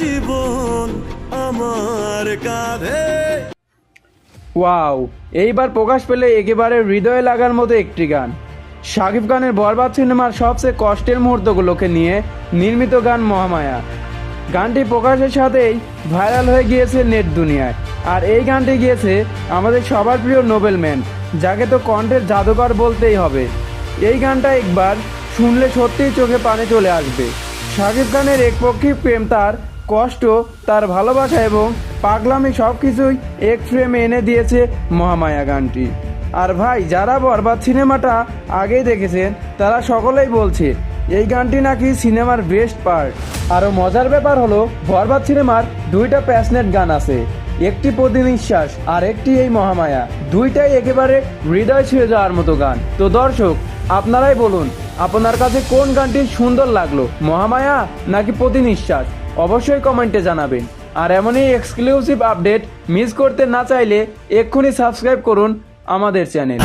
জীবন আমার কাঁধে। ওয়াও, এইবার প্রকাশ পেলে একেবারে হৃদয়ে লাগার মতো একটি গান। শাকিব খানের বরবাদ সিনেমার সবচেয়ে কষ্টের মুহূর্তগুলোকে নিয়ে নির্মিত গান মহামায়া। গানটি প্রকাশের সাথেই ভাইরাল হয়ে গিয়েছে নেট দুনিয়ায়। আর এই গানটি গিয়েছে আমাদের সবার প্রিয় নোবেলম্যান, যাকে তো কণ্ঠের জাদুকর বলতেই হবে। এই গানটা একবার শুনলে সত্যিই চোখে পানি চলে আসবে। শাকিব খানের একপক্ষী প্রেম তার কষ্ট, তার ভালোবাসা এবং পাগলামি সব কিছুই এক ফ্রেমে এনে দিয়েছে মহামায়া গানটি। আর ভাই, যারা বরবাদ সিনেমাটা আগেই দেখেছেন, তারা সকলেই বলছে, এই গানটি নাকি সিনেমার বেস্ট পার্ট আরও মজার ব্যাপার হলো, বরবাদ সিনেমার দুইটা প্যাশনেট গান আছে। একটি প্রতি নিঃশ্বাস, আর একটি এই মহামায়া। দুইটাই একেবারে হৃদয় ছুঁয়ে যাওয়ার মতো গান। তো দর্শক, আপনারাই বলুন আপনার কাছে কোন গানটি সুন্দর লাগল? মহামায়া নাকি প্রতি নিঃশ্বাস? অবশ্যই কমেন্টে জানাবেন। আর এমনই এক্সক্লুসিভ আপডেট মিস করতে না চাইলে এক্ষুনি সাবস্ক্রাইব করুন আমাদের চ্যানেল